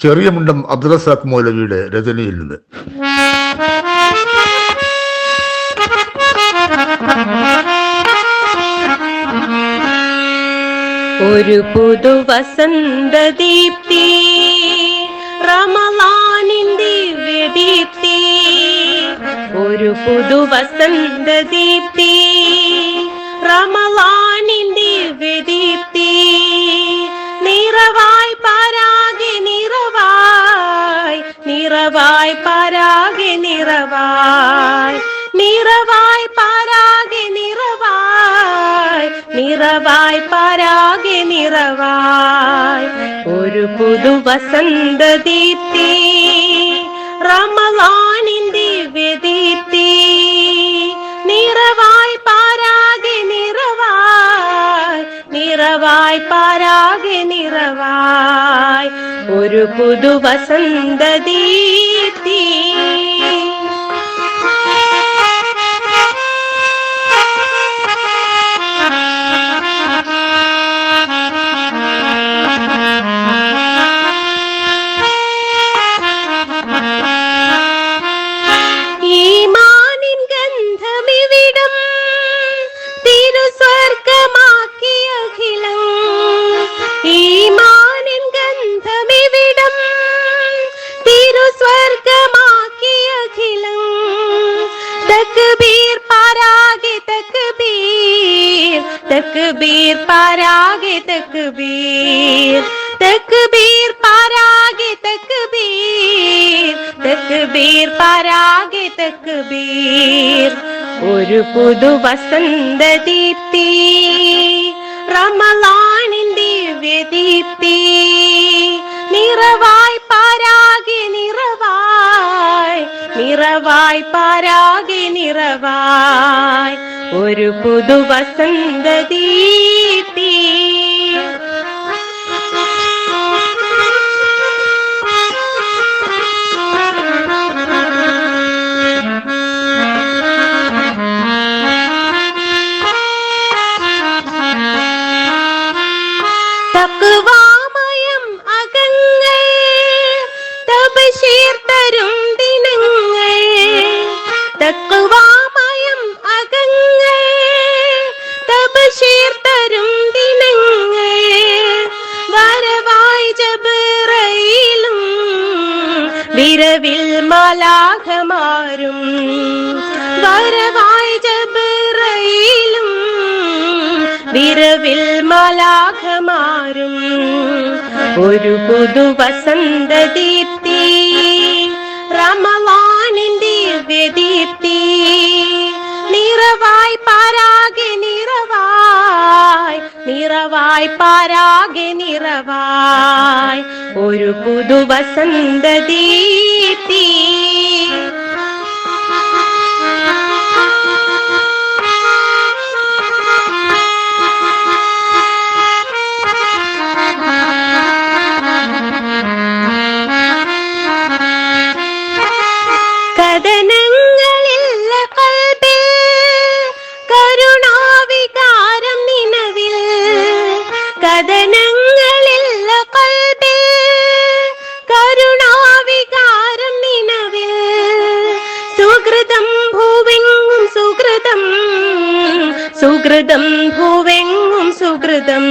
ചെറിയ മുണ്ടം അബ്ദുറസാഖ് മൗലവിയുടെ രചനയിൽ നിന്ന്. ഒരു പുതു വസന്തദീപ്തി റമലാനിന്റെ ദീപ്തി ഒരു പുതു വസന്തദീപ്തി റമലാനിന്റെ ദീപ്തി നിറവായി നിറവായി പരാഗെ നിറവായി. നിറവായി പരാഗെ നിറവായി. നിറവായി പരാഗെ നിറവായി. ഒരു പുതു വസന്തദീപ്തി റമലാനിന്റെ ദിവ്യദീപ്തി നിറവായി പാരാകെ നിറവായി. നിറവായി പാരാകെ ഒരു പുതു വസന്തദീപ്തി ഈമാനിൻ തക്ബീർ പാരാകെ തക്ബീർ തക്ബീർ പാരാകെ തക്ബീർ പാരാകെ തക്ബീർ ഒരു പുതു വസന്തദീപ്തി ദിവ്യ ദീപ്തി. നിറവായി പാരാകെ നിറവായി നിറവായി പാരാകെ നിറവായി. ഒരു പുതു വസന്തദീപ്തി തക്കുവാമയം അകങ്ങൾ തപശീർ തരും ദിനങ്ങൾ തക്കുവാമയം അകങ്ങൾ തപശീർ തരും ദിനങ്ങൾ വരവായി ജബറയിലും വിരവിൽ മലാഖമാരും. വരവായി ജബറയിലും വിരവിൽ മലാഖമാരും. ഒരു പുതു വസന്ത ദീപ്തി റമവാനിന്റെ ദിവ്യദീപ്തി നിറവായി പാരാകെ നിറവായി നിറവായി പാരാകെ നിറവായി. ഒരു പുതു വസന്തദീപ്തി കഥനങ്ങളില്ല കൽബിൽ കരുണാവികാരം നിലവിൽ. കഥനങ്ങളില്ല കൽബിൽ കരുണാവികാരം നിലവിൽ. സുഹൃതം ഭൂവെങ്ങും സുഹൃതം സുഹൃതം ഭൂവെങ്ങും സുഹൃതം.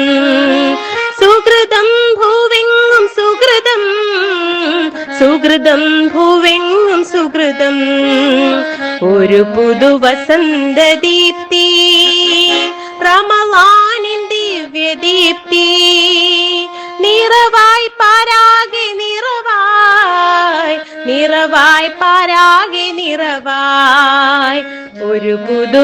സുഹൃതം ഭൂവെങ്ങും സുഹൃതം ഒരു പുതു വസന്തദീപ്തി ദിവ്യ ദിവ്യദീപ്തി. നിറവായി പാരാകെ നിറവായി. നിറവായി പാരാകെ നിറവായി. ഒരു പുതു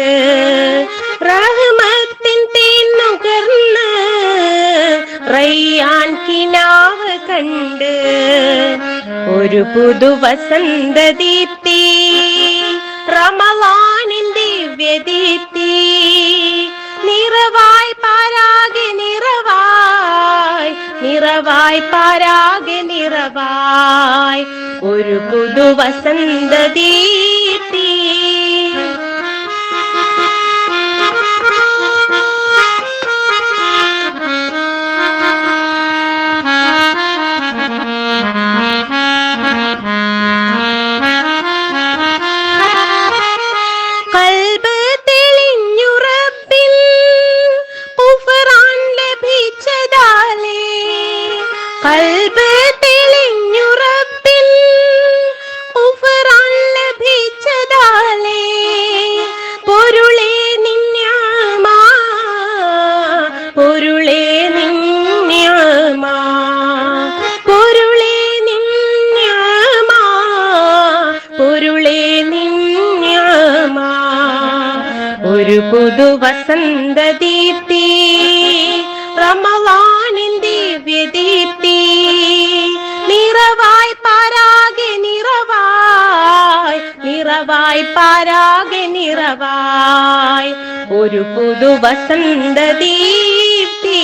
ഒരു പുതു വസന്ത ദീപ്തി റമലാനിൻ ദിവ്യദീപ്തി. നിറവായി പാരാകെ നിറവായി നിറവായി പാരാകെ നിറവായി. ഒരു പുതു വസന്ത പുതു വസന്ത ദീപ്തി റമവാനിൻ ദിവ്യദീപ്തി നിറവായി പാരാകെ നിറവായി നിറവായി പാരാകെ നിറവായി. ഒരു പുതു വസന്ത ദീപ്തി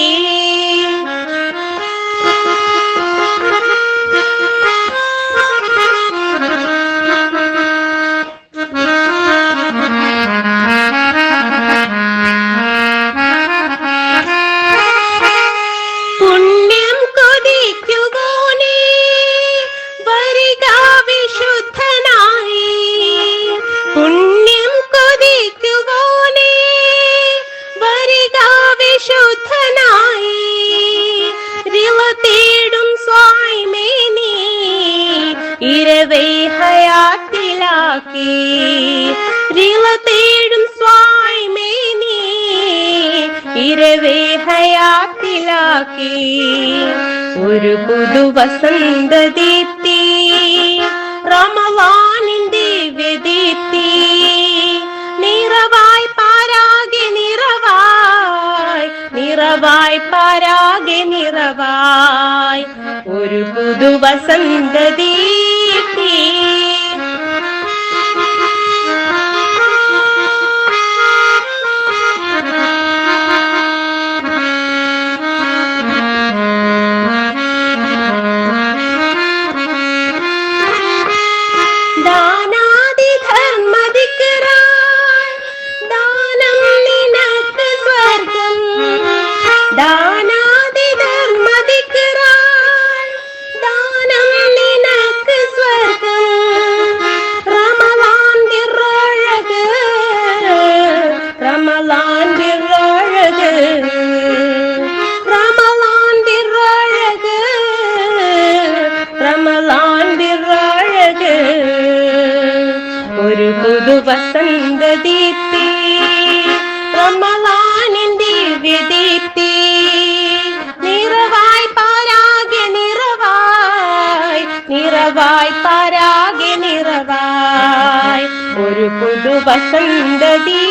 ഇരവേ ഹയാത്തിലാക്കി. റിള തേടും സ്വായ്മേനി ഇരവേ ഹയാത്തിലാക്കി. ഒരു പുതു വസന്ത ദീപ്തി റമവാനിൻ ദിവ്യദീപ്തി നിറവായി പാരാകെ നിറവായി നിറവായി പാരാകെ നിറവായി. ഒരു പുതു വസന്ത പാരാകെ